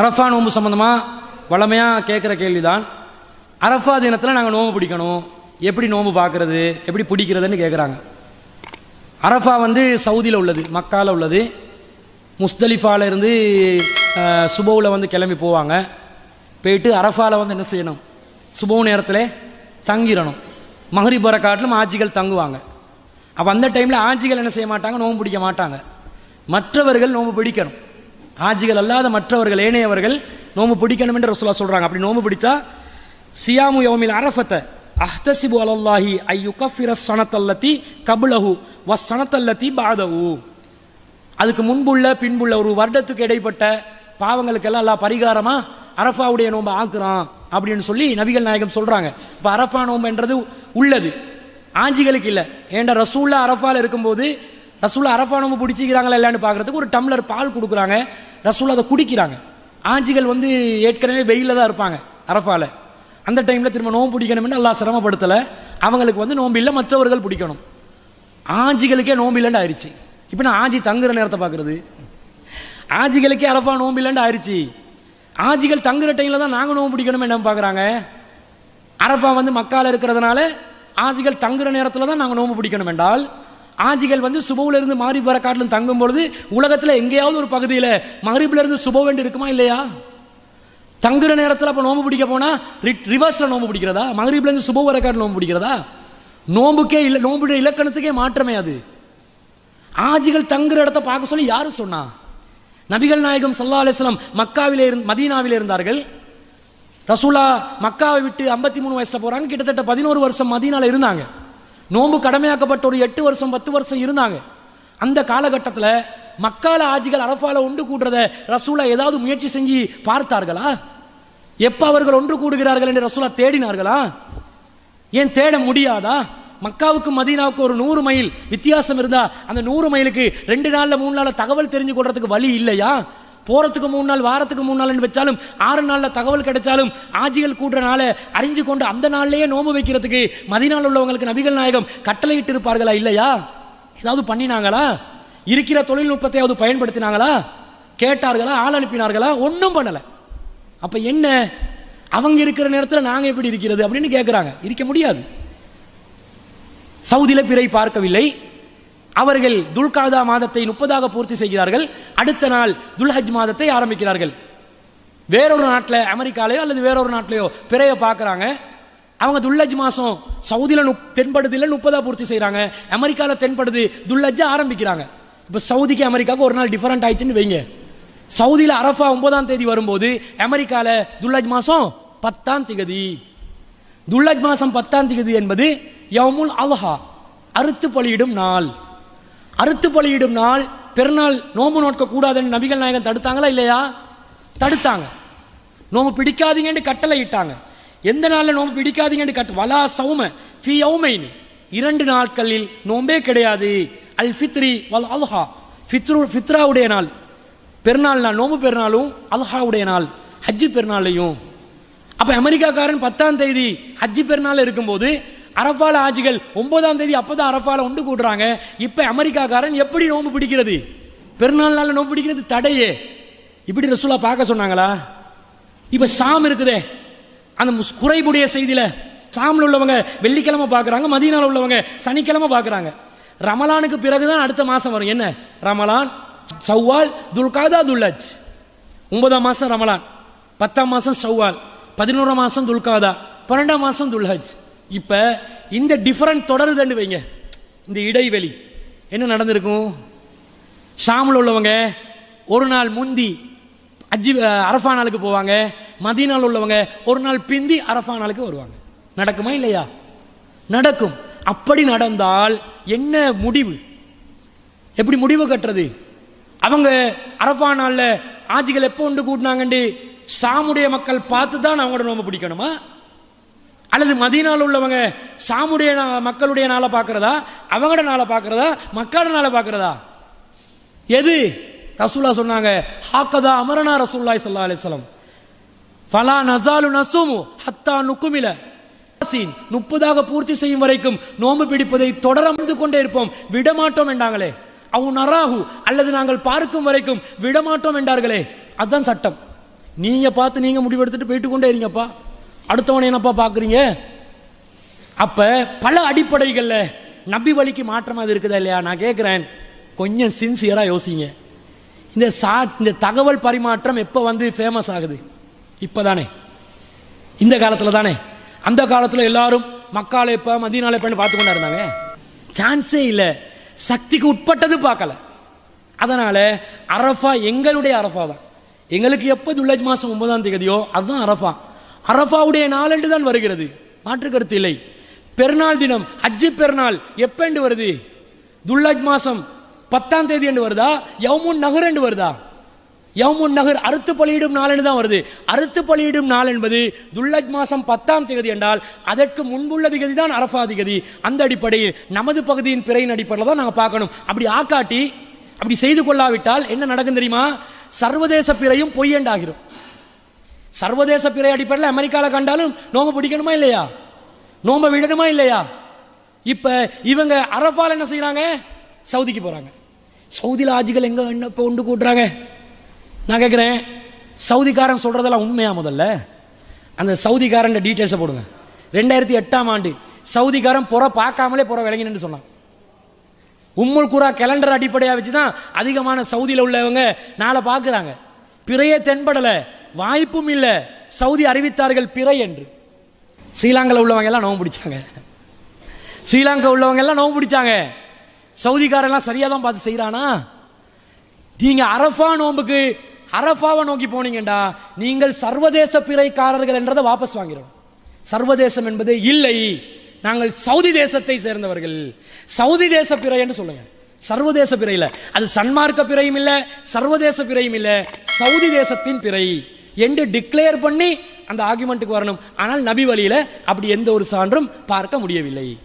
அரஃபா நோன்பு சம்மந்தமாக வளமையாக கேட்குற கேள்விதான். அரஃபா தினத்தில் நாங்கள் நோன்பு பிடிக்கணும். எப்படி நோன்பு பார்க்குறது எப்படி பிடிக்கிறதுன்னு கேட்குறாங்க அரஃபா வந்து சவுதியில் உள்ளது மக்காவில் உள்ளது. முஸ்தலிஃபாவில் இருந்து சுபோவில் வந்து கிளம்பி போவாங்க. போயிட்டு அரஃபாவில் வந்து என்ன செய்யணும்? சுபோ நேரத்தில் தங்கிடணும் மஹரிப் வர காட்டிலும் ஆட்சிகள் தங்குவாங்க. அப்போ அந்த டைமில் ஆட்சிகள் என்ன செய்ய மாட்டாங்க? நோம்பு பிடிக்க மாட்டாங்க. மற்றவர்கள் நோன்பு பிடிக்கணும். ஆஜிகள் அல்லாத மற்றவர்கள் ஏனையவர்கள் நோன்பு பிடிக்கணும் என்று ரசூலா சொல்கிறாங்க அப்படி நோம்பு பிடிச்சா சியாமு யோமில் அரஃபத்தை அஹ்தசிபு அலல்லாஹி ஐயுகஃபிர சனத்தல்லத்தி கபுலஹு வ சனத்தல்லத்தி பாதவு அதுக்கு முன்புள்ள பின்புள்ள ஒரு வருடத்துக்கு இடைப்பட்ட பாவங்களுக்கெல்லாம் எல்லாம் பரிகாரமாக அரஃபாவுடைய நோன்பை ஆக்குறான் அப்படின்னு சொல்லி நபிகள் நாயகம் சொல்கிறாங்க இப்போ அரஃபா நோம்புன்றது உள்ளது. ஆஞ்சிகளுக்கு இல்லை. ஏண்ட ரசூல்லா அரஃபாவில் இருக்கும்போது ரசூல்லா அரஃபா நோம்பு பிடிச்சிக்கிறாங்களா இல்லைன்னு பார்க்குறதுக்கு ஒரு டம்ளர் பால் கொடுக்குறாங்க. ரசூல் அதை குடிக்கிறாங்க. ஆஞ்சிகள் வந்து ஏற்கனவே வெயிலில் தான் இருப்பாங்க அரஃபாவில் அந்த டைமில் திரும்ப நோம்பு பிடிக்கணும்னு நல்லா சிரமப்படுத்தலை. அவங்களுக்கு வந்து நோம்பு இல்லை மற்றவர்கள் பிடிக்கணும். ஆஞ்சிகளுக்கே நோம்பு இல்லைன்னு ஆயிடுச்சு இப்போ நான் ஆஞ்சி தங்குற நேரத்தை பார்க்குறது. ஆஜிகளுக்கே அரஃபா நோம்பு இல்லைன்னு ஆயிடுச்சு ஆஜிகள் தங்குற டைமில் தான் நாங்கள் நோம்பு பிடிக்கணும்னு என்ன பார்க்குறாங்க? அரஃபா வந்து மக்கால் இருக்கிறதுனால ஆஜிகள் தங்குற நேரத்தில் தான் நாங்கள் நோம்பு பிடிக்கணும் என்றால் ஆஜிகள் வந்து சுபவிலிருந்து மாறி போகிற காட்டிலும் தங்கும் பொழுது உலகத்தில் எங்கேயாவது ஒரு பகுதியில் மகரிபிலிருந்து சுப வேண்டி இருக்குமா இல்லையா? தங்குற நேரத்தில் அப்போ நோம்பு பிடிக்க போனால் ரிவர்ஸில் நோம்பு பிடிக்கிறதா? மகரிபிலேருந்து சுப வர நோம்பு பிடிக்கிறதா? நோம்புக்கே இல்லை நோம்புடைய இலக்கணத்துக்கே மாற்றமே அது. ஆஜிகள் தங்குற இடத்த பார்க்க சொல்லி யார் சொன்னா? நபிகள் நாயகம் சல்லா அலிஸ்லாம் மக்காவிலே இருந்து மதீனாவிலே இருந்தார்கள். ரசூலா மக்காவை விட்டு ஐம்பத்தி மூணு வயசில் போகிறாங்க கிட்டத்தட்ட பதினோரு வருஷம் மதீனாவில் இருந்தாங்க. நோன்பு கடமையாக்கப்பட்ட ஒரு எட்டு வருஷம் பத்து வருஷம் இருந்தாங்க. அந்த காலகட்டத்தில் மக்கால ஆஜிகள் அரஃபால ஒன்று கூடுறத ரசூலா ஏதாவது முயற்சி செஞ்சு பார்த்தார்களா? எப்போ அவர்கள் ஒன்று கூடுகிறார்கள் என்று ரசூலா தேடினார்களா? ஏன் தேட முடியாதா? மக்காவுக்கு மதீனாவுக்கு ஒரு நூறு மைல் வித்தியாசம் இருந்தால் அந்த நூறு மைலுக்கு ரெண்டு நாளில் மூணு நாளில் தகவல் தெரிஞ்சு கொள்றதுக்கு வழி இல்லையா? போகிறதுக்கு மூணு நாள் வாரத்துக்கு மூணு நாள்னு வச்சாலும் ஆறு நாளில் தகவல் கிடைச்சாலும் ஆஜிகள் கூடுற நாளை அறிஞ்சு கொண்டு அந்த நாள்லேயே நோம்பு வைக்கிறதுக்கு மதிநாள் உள்ளவங்களுக்கு நபிகள் நாயகம் கட்டளையிட்டு இருப்பார்களா இல்லையா? ஏதாவது பண்ணினாங்களா? இருக்கிற தொழில்நுட்பத்தையாவது பயன்படுத்தினாங்களா? கேட்டார்களா? ஆள் அனுப்பினார்களா? ஒன்றும் பண்ணலை. அப்போ என்ன? அவங்க இருக்கிற நேரத்தில் நாங்கள் எப்படி இருக்கிறது அப்படின்னு கேட்குறாங்க இருக்க முடியாது. சவுதியில் பிறை பார்க்கவில்லை. அவர்கள் துல்காதா மாதத்தை முப்பதாக பூர்த்தி செய்கிறார்கள். அடுத்த நாள் துல்ஹஜ் மாதத்தை ஆரம்பிக்கிறார்கள். வேறொரு நாட்டில் அமெரிக்காலேயோ அல்லது வேறொரு நாட்டிலேயோ பிறையை பார்க்குறாங்க. அவங்க துல்லஜ் மாதம் சவுதியில் நுப் தென்படுதில் முப்பதாக பூர்த்தி செய்கிறாங்க அமெரிக்காவில் தென்படுது துல்லஜ்ஜை ஆரம்பிக்கிறாங்க. இப்போ சவுதிக்கு அமெரிக்காவுக்கு ஒரு நாள் டிஃப்ரெண்ட் ஆயிடுச்சுன்னு வைங்க. சவுதியில் அரஃபா ஒன்பதாம் தேதி வரும்போது அமெரிக்காவில் துல்லஜ் மாதம் பத்தாம் திகதி. துல்லஜ் மாதம் பத்தாம் திகதி என்பது யவுமுல் அல்ஹா அறுத்து பலியிடும் நாள். அறுத்து பலியிடும் நாள் பெருநாள் நோம்பு நோட்க கூடாதுன்னு நபிகள் நாயகன் தடுத்தாங்களா இல்லையா? தடுத்தாங்க. நோம்பு பிடிக்காதீங்கன்னு கட்டளை இட்டாங்க எந்த நாளில் நோம்பு பிடிக்காதீங்கன்னு கட்டு வலா சௌம ஃபி யௌமைன். இரண்டு நாட்களில் நோம்பே கிடையாது. அல் ஃபித்ரி வல் அல்ஹா. ஃபித்ரு ஃபித்ராவுடைய நாள். பெருநாள் நாள் நோம்பு பெருநாளும் அல்ஹாவுடைய நாள். ஹஜ்ஜி பெருநாளையும். அப்போ அமெரிக்காக்காரன் பத்தாம் தேதி ஹஜ்ஜி பெருநாள் இருக்கும்போது அரஃபால ஆஜிகள் ஒன்பதாம் தேதி அப்பதான் அரஃபால ஒன்று கூடுறாங்க. இப்போ அமெரிக்காக்காரன் எப்படி நோம்பு பிடிக்கிறது? பெருநாள் நாளில் நோம்பு பிடிக்கிறது தடையே. இப்படி ரசூலா பார்க்க சொன்னாங்களா? இப்போ சாம் இருக்குதே. அந்த குறைபுடைய செய்தியில் சாமில் உள்ளவங்க வெள்ளிக்கிழமை பார்க்குறாங்க மதியனால் உள்ளவங்க சனிக்கிழமை பார்க்குறாங்க. ரமலானுக்கு பிறகுதான் அடுத்த மாதம் வரும். என்ன? ரமலான் சவ்வால் துல்காதா துல்லஜ். ஒன்பதாம் மாதம் ரமலான். பத்தாம் மாதம் சவ்வால் பதினோராம் மாதம் துல்காதா. பன்னெண்டாம் மாதம் துல்ஹஜ். இப்போ இந்த டிஃபரண்ட் தொடருதுன்னு வைங்க. இந்த இடைவெளி. என்ன நடந்திருக்கும்? ஷாமில் உள்ளவங்க ஒரு நாள் முந்தி அஜி அரஃபா நாளுக்கு போவாங்க. மதியனால் உள்ளவங்க ஒரு நாள் பிந்தி அரஃபா நாளுக்கு வருவாங்க. நடக்குமா இல்லையா? நடக்கும். அப்படி நடந்தால் என்ன முடிவு? எப்படி முடிவு கட்டுறது? அவங்க அரஃபா நாளில் ஆஜிகள் எப்போ ஒன்று கூட்டினாங்கண்டு சாமுடைய மக்கள் பார்த்து தான் அவங்களோட நோம்பு பிடிக்கணுமா? அல்லது மதியனால் உள்ளவங்க சாமுடைய நா- மக்களுடைய நாளை பார்க்கறதா? அவங்களோட நாளை பார்க்கறதா? மக்களோட நாளை பார்க்கறதா? எது? ரசூல்லா சொன்னாங்க ஹாக்கதா அமரனா ரசூல்லாய் சல்லா அலிஸ்லாம் ஃபலா நசாலு நசுமு ஹத்தா நுக்குமில. முப்பதாக பூர்த்தி செய்யும் வரைக்கும் நோம்பு பிடிப்பதை தொடர்ந்து கொண்டே இருப்போம். விடமாட்டோம் என்றாங்களே. அவு நராகு அல்லது நாங்கள் பார்க்கும் வரைக்கும் விடமாட்டோம் என்றார்களே. அதுதான் சட்டம். நீங்கள் பார்த்து நீங்கள் முடிவெடுத்துட்டு போயிட்டு கொண்டே இருங்கப்பா. அடுத்தவனை என்னப்பா பார்க்குறீங்க அப்போ பல அடிப்படைகளில் நபி வழிக்கு மாற்றமாக அது இருக்குதா இல்லையா? நான் கேட்குறேன் கொஞ்சம் சின்சியராக யோசிங்க. இந்த சா இந்த தகவல் பரிமாற்றம் எப்போ வந்து ஃபேமஸ் ஆகுது? இப்போ தானே இந்த காலத்தில் தானே அந்த காலத்தில் எல்லாரும் மக்கால எப்போ மதியனால எப்போன்னு பார்த்து கொண்டா இருந்தாங்க? சான்ஸே இல்லை. சக்திக்கு உட்பட்டது பார்க்கல. அதனால் அரஃபா எங்களுடைய அரஃபா தான். எங்களுக்கு எப்போ துல்லஜ் மாதம் ஒன்பதாம் தேதியோ அதுதான் அரஃபா. அரஃபாவுடைய நாளன்று தான் வருகிறது. மாற்று கருத்து இல்லை. பெருநாள் தினம் ஹஜ்ஜு பெருநாள் எப்பண்டு வருது? துல்லஜ் மாதம் பத்தாம் தேதி என்று வருதா? யவுமுன் நகர் என்று வருதா? யவுமுன் நகர் அறுத்து பலியிடும் நாள் என்று தான் வருது. அறுத்து பலியிடும் நாள் என்பது துல்லஜ் மாதம் பத்தாம் தேதி என்றால் அதற்கு முன்புள்ள திகதி தான் அரஃபா திகதி. அந்த அடிப்படையில் நமது பகுதியின் பிறையின் அடிப்படையில் தான் நாங்கள் பார்க்கணும். அப்படி ஆக்காட்டி அப்படி செய்து கொள்ளாவிட்டால் என்ன நடக்கும் தெரியுமா? சர்வதேச பிறையும் பொய்யண்டாகிறோம் சர்வதேச பிறை அடிப்படையில் அமெரிக்காவில் கண்டாலும் நோம்பு பிடிக்கணுமா இல்லையா? நோம்பை விடணுமா இல்லையா? இப்போ இவங்க அரஃபால் என்ன செய்கிறாங்க சவுதிக்கு போகிறாங்க சவுதியில் ஆஜிகள் எங்கே என்ன இப்போ உண்டு கூட்டுறாங்க? நான் கேட்குறேன் சவுதிக்காரன் சொல்கிறதெல்லாம் உண்மையாக முதல்ல? அந்த சவுதிக்காரன் டீட்டெயில்ஸை போடுங்க. ரெண்டாயிரத்தி எட்டாம் ஆண்டு சவுதிக்காரன் புற பார்க்காமலே புற விளங்கினு சொன்னான். உம்முல் குரா கேலண்டர் அடிப்படையாக வச்சு தான் அதிகமான சவுதியில் உள்ளவங்க நாளை பார்க்குறாங்க. பிறையே தென்படலை. வாய்ப்பும் இல்லை. சவுதி அறிவித்தார்கள் பிறை என்று. ஸ்ரீலங்காவில் உள்ளவங்க எல்லாம் நோவு பிடிச்சாங்க. ஸ்ரீலங்கா உள்ளவங்க எல்லாம் நோவு பிடிச்சாங்க. சவுதிக்காரெல்லாம் சரியாக தான் பார்த்து செய்கிறானா நீங்கள் அரஃபா நோம்புக்கு அரஃபாவை நோக்கி போனீங்கண்டா நீங்கள் சர்வதேச பிறைக்காரர்கள் என்றதை வாபஸ் வாங்கிறோம். சர்வதேசம் என்பது இல்லை. நாங்கள் சவுதி தேசத்தை சேர்ந்தவர்கள். சவுதி தேச பிறை என்று சர்வதேச பிறையில். அது சன்மார்க்க பிறையும் இல்லை சர்வதேச பிறையும் இல்லை சவுதி தேசத்தின் பிறை. என்று டிக்ளேர் பண்ணி அந்த ஆர்குமெண்ட்டுக்கு வரணும். ஆனால் நபி வழியில் அப்படி எந்த ஒரு சான்றும் பார்க்க முடியவில்லை.